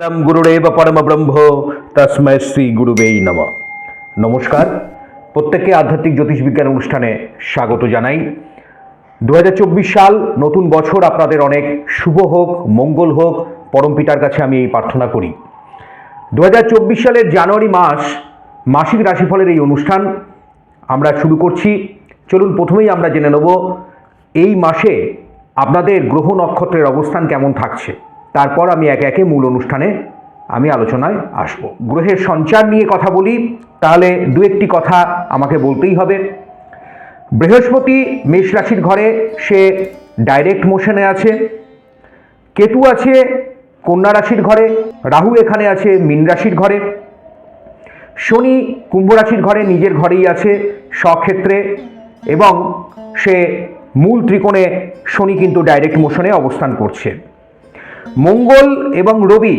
পরম গুরুরেব পরম ব্রহ্ম তস্ময় শ্রী গুরুবেই নম নমস্কার প্রত্যেককে আধ্যাত্মিক জ্যোতিষ বিজ্ঞান অনুষ্ঠানে স্বাগত জানাই। দু হাজার চব্বিশ সাল নতুন বছর আপনাদের অনেক শুভ হোক, মঙ্গল হোক, পরম পিতার কাছে আমি এই প্রার্থনা করি। দু হাজার চব্বিশ সালের জানুয়ারি মাস মাসিক রাশিফলের এই অনুষ্ঠান। আমরা শুরু করছি। চলুন প্রথমেই আমরা জেনে নেব, এই মাসে আপনাদের গ্রহ নক্ষত্রের অবস্থান কেমন থাকছে। তারপর আমি একে একে মূল অনুষ্ঠানে আমি আলোচনায় আসব। গ্রহের সঞ্চার নিয়ে কথা বলি, তাহলে দু একটি কথা আমাকে বলতেই হবে। বৃহস্পতি মেষ রাশির ঘরে, সে ডাইরেক্ট মোশনে আছে। কেতু আছে কন্যা রাশির ঘরে, রাহু এখানে আছে মীন রাশির ঘরে। শনি কুম্ভ রাশির ঘরে নিজের ঘরেই আছে স্বক্ষেত্রে এবং সে মূল ত্রিকোণে শনি কিন্তু ডাইরেক্ট মোশনে অবস্থান করছে। মঙ্গল এবং রবি,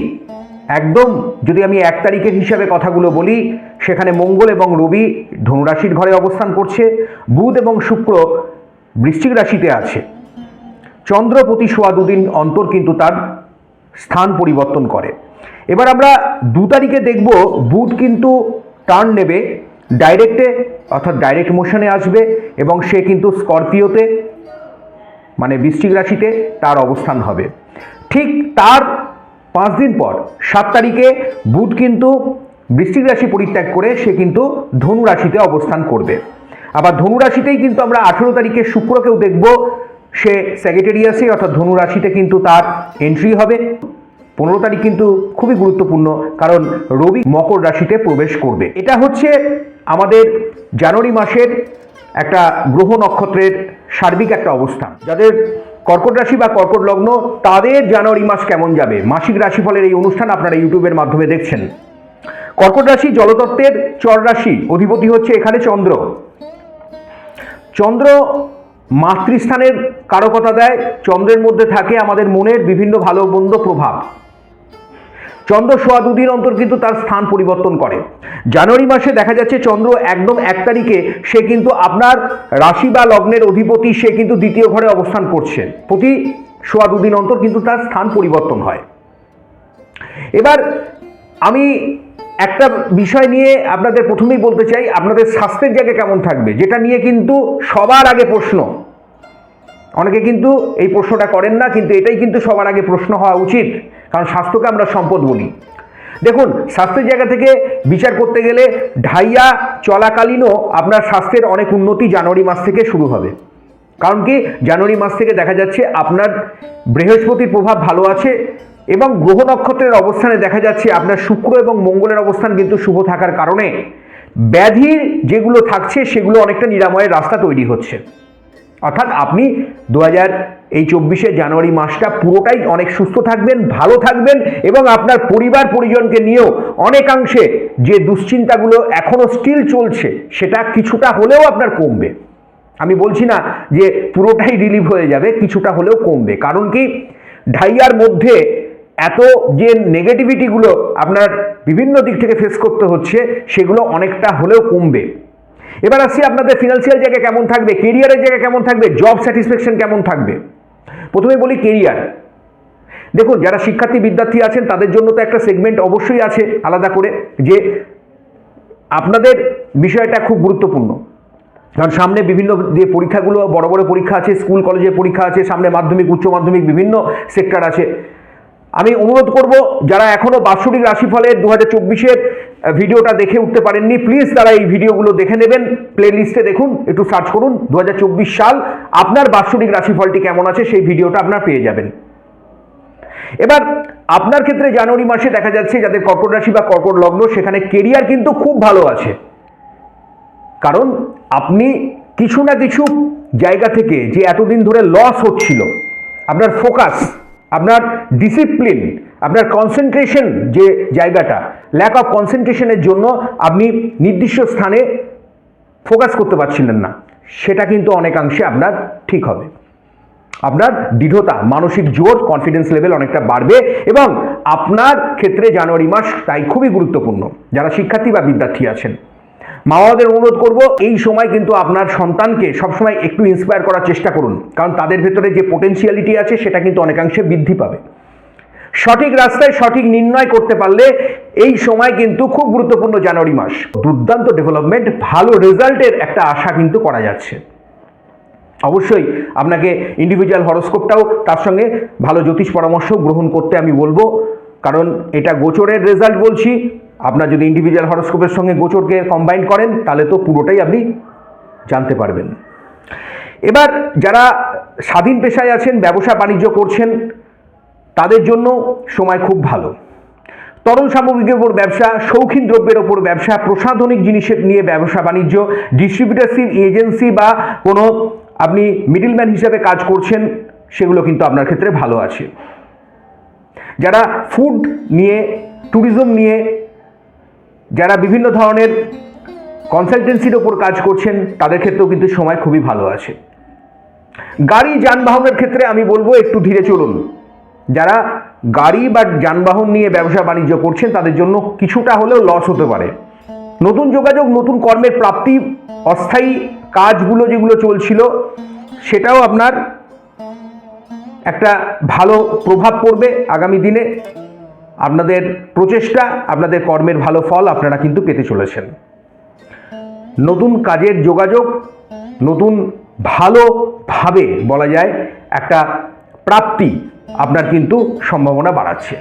একদম যদি আমি এক তারিখের হিসাবে কথাগুলো বলি, সেখানে মঙ্গল এবং রবি ধনুরাশির ঘরে অবস্থান করছে, বুধ এবং শুক্র বৃশ্চিক রাশিতে আছে। চন্দ্র প্রতি সোয়া দুদিন অন্তর কিন্তু তার স্থান পরিবর্তন করে। এবার আমরা দু তারিখে দেখব, বুধ কিন্তু টার্ন নেবে ডাইরেক্টে অর্থাৎ ডাইরেক্ট মোশনে আসবে এবং সে কিন্তু স্করপিওতে মানে বৃশ্চিক রাশিতে তার অবস্থান হবে। ঠিক তার পাঁচ দিন পর, সাত তারিখে বুধ কিন্তু বৃশ্চিক রাশি পরিত্যাগ করে সে কিন্তু ধনু রাশিতে অবস্থান করবে। আবার ধনু রাশিতেই কিন্তু আমরা আঠেরো তারিখে শুক্রকেও দেখব, সে সেক্রেটারিয়াসে অর্থাৎ ধনু রাশিতে কিন্তু তার এন্ট্রি হবে। পনেরো তারিখ কিন্তু খুবই গুরুত্বপূর্ণ, কারণ রবি মকর রাশিতে প্রবেশ করবে। এটা হচ্ছে আমাদের জানুয়ারি মাসের একটা গ্রহ নক্ষত্রের সার্বিক একটা অবস্থান। যাদের কর্কট রাশি বা কর্কট লগ্ন, তাদের জানুয়ারি মাস কেমন যাবে? মাসিক রাশিফলের এই অনুষ্ঠান আপনারা ইউটিউবের মাধ্যমে দেখছেন। কর্কট রাশি জলতত্ত্বের চর রাশি, অধিপতি হচ্ছে এখানে চন্দ্র। চন্দ্র মাতৃস্থানের কারকতা দেয়, চন্দ্রের মধ্যে থাকে আমাদের মনের বিভিন্ন ভালো মন্দ প্রভাব। চন্দ্র সোয়া দুদিন অন্তর কিন্তু তার স্থান পরিবর্তন করে। জানুয়ারি মাসে দেখা যাচ্ছে চন্দ্র একদম এক তারিখে সে কিন্তু আপনার রাশি বা লগ্নের অধিপতি, সে কিন্তু দ্বিতীয় ঘরে অবস্থান করছে। প্রতি সোয়া দুদিন অন্তর কিন্তু তার স্থান পরিবর্তন হয়। এবার আমি একটা বিষয় নিয়ে আপনাদের প্রথমেই বলতে চাই, আপনাদের স্বাস্থ্যের জায়গা কেমন থাকবে? যেটা নিয়ে কিন্তু সবার আগে প্রশ্ন। অনেকে কিন্তু এই প্রশ্নটা করেন না, কিন্তু এটাই কিন্তু সবার আগে প্রশ্ন হওয়া উচিত, কারণ স্বাস্থ্যকে আমরা সম্পদ বলি। দেখুন, স্বাস্থ্যের জায়গা থেকে বিচার করতে গেলে ঢাইয়া চলাকালীনও আপনার স্বাস্থ্যের অনেক উন্নতি জানুয়ারি মাস থেকে শুরু হবে। কারণ কি? জানুয়ারি মাস থেকে দেখা যাচ্ছে আপনার বৃহস্পতির প্রভাব ভালো আছে এবং গ্রহ নক্ষত্রের অবস্থানে দেখা যাচ্ছে আপনার শুক্র এবং মঙ্গলের অবস্থান কিন্তু শুভ থাকার কারণে। ব্যাধির যেগুলো থাকছে সেগুলো অনেকটা নিরাময়ের রাস্তা তৈরি হচ্ছে। অর্থাৎ আপনি দু হাজার এই চব্বিশে জানুয়ারি মাসটা পুরোটাই অনেক সুস্থ থাকবেন, ভালো থাকবেন এবং আপনার পরিবার পরিজনকে নিয়েও অনেকাংশে যে দুশ্চিন্তাগুলো এখনও স্টিল চলছে, সেটা কিছুটা হলেও আপনার কমবে। আমি বলছি না যে পুরোটাই রিলিভ হয়ে যাবে, কিছুটা হলেও কমবে। কারণ কি? ঢাইয়ার মধ্যে এত যে নেগেটিভিটিগুলো আপনার বিভিন্ন দিক থেকে ফেস করতে হচ্ছে, সেগুলো অনেকটা হলেও কমবে। এবার আসছি আপনাদের ফিনান্সিয়াল জায়গা কেমন থাকবে কেরিয়ারের জায়গা কেমন থাকবে জব স্যাটিসফ্যাকশন কেমন থাকবে? প্রথমে বলি কেরিয়ার দেখুন, যারা শিক্ষার্থী, বিদ্যার্থী আছেন, তাদের জন্য তো একটা সেগমেন্ট অবশ্যই আছে আলাদা করে, যে আপনাদের বিষয়টা খুব গুরুত্বপূর্ণ। কারণ সামনে বিভিন্ন যে পরীক্ষাগুলো, বড় বড় পরীক্ষা আছে স্কুল কলেজের পরীক্ষা আছে, সামনে মাধ্যমিক, উচ্চ মাধ্যমিক, বিভিন্ন সেক্টর আছে। আমি অনুরোধ করব, যারা এখনও বাৎসরিক রাশিফলের দু হাজার চব্বিশের ভিডিওটা দেখে উঠতে পারেননি প্লিজ তারা এই ভিডিওগুলো দেখে নেবেন প্লে লিস্টে দেখুন, একটু সার্চ করুন দু হাজার চব্বিশ সাল, আপনার বাৎসরিক রাশিফলটি কেমন আছে সেই ভিডিওটা আপনার পেয়ে যাবেন। এবার, আপনার ক্ষেত্রে জানুয়ারি মাসে দেখা যাচ্ছে যাদের কর্কট রাশি বা কর্কট লগ্ন, সেখানে কেরিয়ার কিন্তু খুব ভালো আছে। কারণ, আপনি কিছু না কিছু জায়গা থেকে যে এতদিন ধরে লস হচ্ছিল, আপনার ফোকাস আপনার ডিসিপ্লিন আপনার কনসেন্ট্রেশন যে জায়গাটা ল্যাক অফ কনসেন্ট্রেশনের জন্য আপনি নির্দিষ্ট স্থানে ফোকাস করতে পারছিলেন না। সেটা কিন্তু অনেকাংশে আপনার ঠিক হবে। আপনার দৃঢ়তা, মানসিক জোর কনফিডেন্স লেভেল অনেকটা বাড়বে এবং আপনার ক্ষেত্রে জানুয়ারি মাস তাই খুবই গুরুত্বপূর্ণ। যারা শিক্ষার্থী বা বিদ্যার্থী আছেন মা বাবাদের অনুরোধ করব, এই সময় কিন্তু আপনার সন্তানকে সবসময় একটু ইন্সপায়ার করার চেষ্টা করুন। কারণ তাদের ভেতরে যে পোটেন্সিয়ালিটি আছে, সেটা কিন্তু অনেকাংশে বৃদ্ধি পাবে। সঠিক রাস্তায় সঠিক নির্ণয় করতে পারলে এই সময় কিন্তু খুব গুরুত্বপূর্ণ জানুয়ারি মাস। দুর্দান্ত ডেভেলপমেন্ট ভালো রেজাল্টের একটা আশা কিন্তু করা যাচ্ছে। অবশ্যই আপনাকে ইন্ডিভিজুয়াল হরস্কোপটাও তার সঙ্গে ভালো জ্যোতিষ পরামর্শ গ্রহণ করতে আমি বলব। কারণ এটা গোচরের রেজাল্ট বলছি। আপনার যদি ইন্ডিভিজুয়াল হরস্কোপের সঙ্গে গোচরকে কম্বাইন করেন, তাহলে তো পুরোটাই আপনি জানতে পারবেন। এবার যারা স্বাধীন পেশায় আছেন ব্যবসা বাণিজ্য করছেন তাদের জন্য সময় খুব ভালো। তরল সামগ্রীর ওপর ব্যবসা, শৌখিন দ্রব্যের ওপর ব্যবসা, প্রসাধনিক জিনিসের নিয়ে ব্যবসা, বাণিজ্য ডিস্ট্রিবিউটারশিপ এজেন্সি বা কোনো আপনি মিডিলম্যান হিসাবে কাজ করছেন, সেগুলো কিন্তু আপনার ক্ষেত্রে ভালো আছে। যারা ফুড নিয়ে ট্যুরিজম নিয়ে, যারা বিভিন্ন ধরনের কনসালটেন্সির ওপর কাজ করছেন, তাদের ক্ষেত্রেও কিন্তু সময় খুবই ভালো আছে। গাড়ি, যানবাহনের ক্ষেত্রে আমি বলব, একটু ধীরে চলুন। যারা গাড়ি বা যানবাহন নিয়ে ব্যবসা বাণিজ্য করছেন, তাদের জন্য কিছুটা হলেও লস হতে পারে। নতুন যোগাযোগ, নতুন কর্মের প্রাপ্তি, অস্থায়ী কাজগুলো যেগুলো চলছিল, সেটাও আপনার একটা ভালো প্রভাব পড়বে। আগামী দিনে আপনাদের প্রচেষ্টা, আপনাদের কর্মের ভালো ফল আপনারা কিন্তু পেতে চলেছেন। নতুন কাজের যোগাযোগ, নতুন ভালোভাবে বলা যায়, একটা প্রাপ্তি আপনার কিন্তু সম্ভাবনা বাড়াচ্ছে।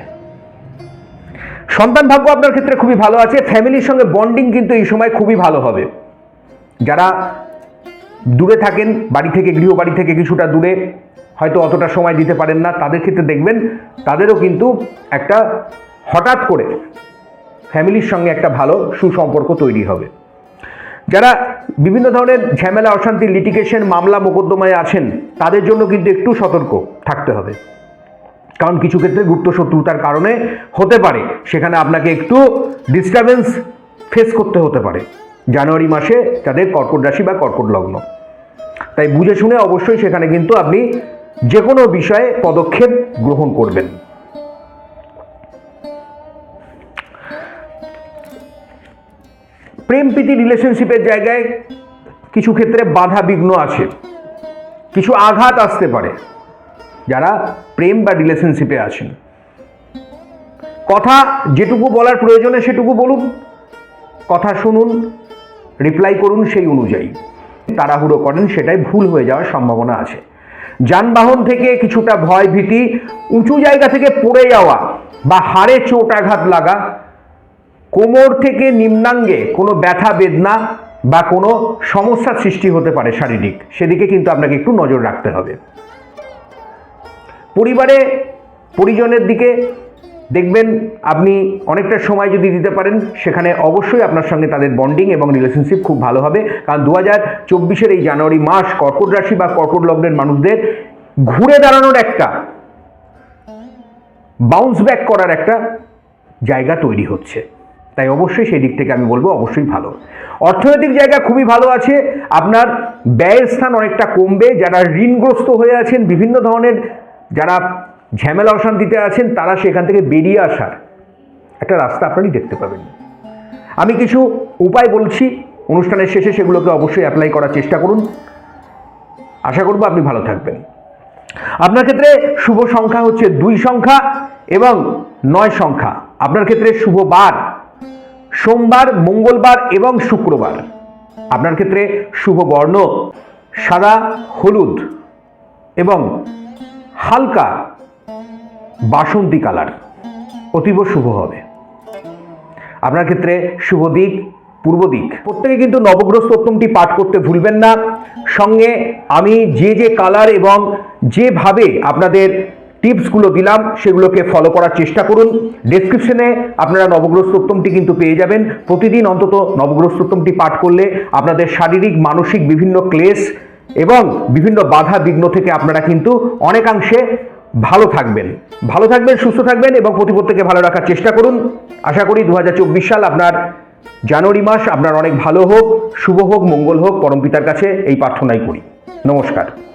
সন্তান ভাগ্য আপনার ক্ষেত্রে খুবই ভালো আছে, ফ্যামিলির সঙ্গে বন্ডিং কিন্তু এই সময় খুবই ভালো হবে। যারা দূরে থাকেন, বাড়ি থেকে, গৃহবাড়ি থেকে কিছুটা দূরে, হয়তো অতটা সময় দিতে পারেন না, তাদের ক্ষেত্রে দেখবেন তাদেরও কিন্তু একটা হঠাৎ করে ফ্যামিলির সঙ্গে একটা ভালো সুসম্পর্ক তৈরি হবে। যারা বিভিন্ন ধরনের ঝামেলা, অশান্তি লিটিগেশন মামলা, মোকদ্দমায় আছেন, তাদের জন্য কিন্তু একটু সতর্ক থাকতে হবে। কারণ কিছু ক্ষেত্রে গুপ্ত শত্রুতার কারণে হতে পারে। সেখানে আপনাকে একটু ডিস্টারবেন্স ফেস করতে হতে পারে। জানুয়ারি মাসে যাদের কর্কট রাশি বা কর্কট লগ্ন। তাই বুঝে শুনে অবশ্যই সেখানে কিন্তু আপনি যে কোনো বিষয়ে পদক্ষেপ গ্রহণ করবেন। প্রেম প্রীতি রিলেশনশিপের জায়গায় কিছু ক্ষেত্রে বাধা বিঘ্ন আছে। কিছু আঘাত আসতে পারে। যারা প্রেম বা রিলেশনশিপে আছেন। কথা যেটুকু বলার প্রয়োজনে সেটুকু বলুন, কথা শুনুন রিপ্লাই করুন সেই অনুযায়ী। তাড়াহুড়ো করেন, সেটাই ভুল হয়ে যাওয়ার সম্ভাবনা আছে। যানবাহন থেকে কিছুটা ভয় ভীতি উঁচু জায়গা থেকে পড়ে যাওয়া বা হাড়ে চোট আঘাত লাগা, কোমর থেকে নিম্নাঙ্গে কোনো ব্যথা, বেদনা বা কোনো সমস্যার সৃষ্টি হতে পারে শারীরিক। সেদিকে কিন্তু আপনাকে একটু নজর রাখতে হবে। পরিবারে পরিজনের দিকে দেখবেন আপনি অনেকটা সময় যদি দিতে পারেন, সেখানে অবশ্যই আপনার সঙ্গে তাদের বন্ডিং এবং রিলেশনশিপ খুব ভালো হবে। কারণ দু হাজার চব্বিশের এই জানুয়ারি মাস কর্কট রাশি বা কর্কট লগ্নের মানুষদের ঘুরে দাঁড়ানোর একটা বাউন্স ব্যাক করার একটা জায়গা তৈরি হচ্ছে। তাই অবশ্যই সেই দিক থেকে আমি বলব অবশ্যই ভালো। অর্থনৈতিক জায়গা খুবই ভালো আছে। আপনার ব্যয়ের স্থান অনেকটা কমবে। যারা ঋণগ্রস্ত হয়ে আছেন, বিভিন্ন ধরনের যারা ঝামেলা অশান্তিতে আছেন, তারা সেখান থেকে বেরিয়ে আসার একটা রাস্তা আপনারই দেখতে পাবেন। আমি কিছু উপায় বলছি, অনুষ্ঠানের শেষে সেগুলোকে অবশ্যই অ্যাপ্লাই করার চেষ্টা করুন। আশা করব আপনি ভালো থাকবেন। আপনার ক্ষেত্রে শুভ সংখ্যা হচ্ছে দুই সংখ্যা এবং নয় সংখ্যা। আপনার ক্ষেত্রে শুভ বার, সোমবার, মঙ্গলবার এবং শুক্রবার। আপনার ক্ষেত্রে শুভ বর্ণ, সাদা, হলুদ এবং হালকা বাসন্তী কালার। অতীব শুভ হবে। আপনার ক্ষেত্রে শুভ দিক, পূর্ব দিক। প্রত্যেকে কিন্তু নবগ্রহ স্তোত্রমটি পাঠ করতে ভুলবেন না। সঙ্গে আমি যে যে কালার এবং যেভাবে আপনাদের টিপসগুলো দিলাম, সেগুলোকে ফলো করার চেষ্টা করুন। ডেসক্রিপশনে আপনারা নবগ্রহ স্তোত্রমটি কিন্তু পেয়ে যাবেন। প্রতিদিন অন্তত নবগ্রহ স্তোত্রমটি পাঠ করলে আপনাদের শারীরিক, মানসিক বিভিন্ন ক্লেশ এবং বিভিন্ন বাধা বিঘ্ন থেকে আপনারা কিন্তু অনেকাংশে ভালো থাকবেন। ভালো থাকবেন, সুস্থ থাকবেন এবং প্রতিপত্তিকে ভালো রাখার চেষ্টা করুন। আশা করি দু হাজার চব্বিশ সাল আপনার জানুয়ারি মাস আপনার অনেক ভালো হোক, শুভ হোক, মঙ্গল হোক পরমপিতার কাছে এই প্রার্থনাই করি। নমস্কার।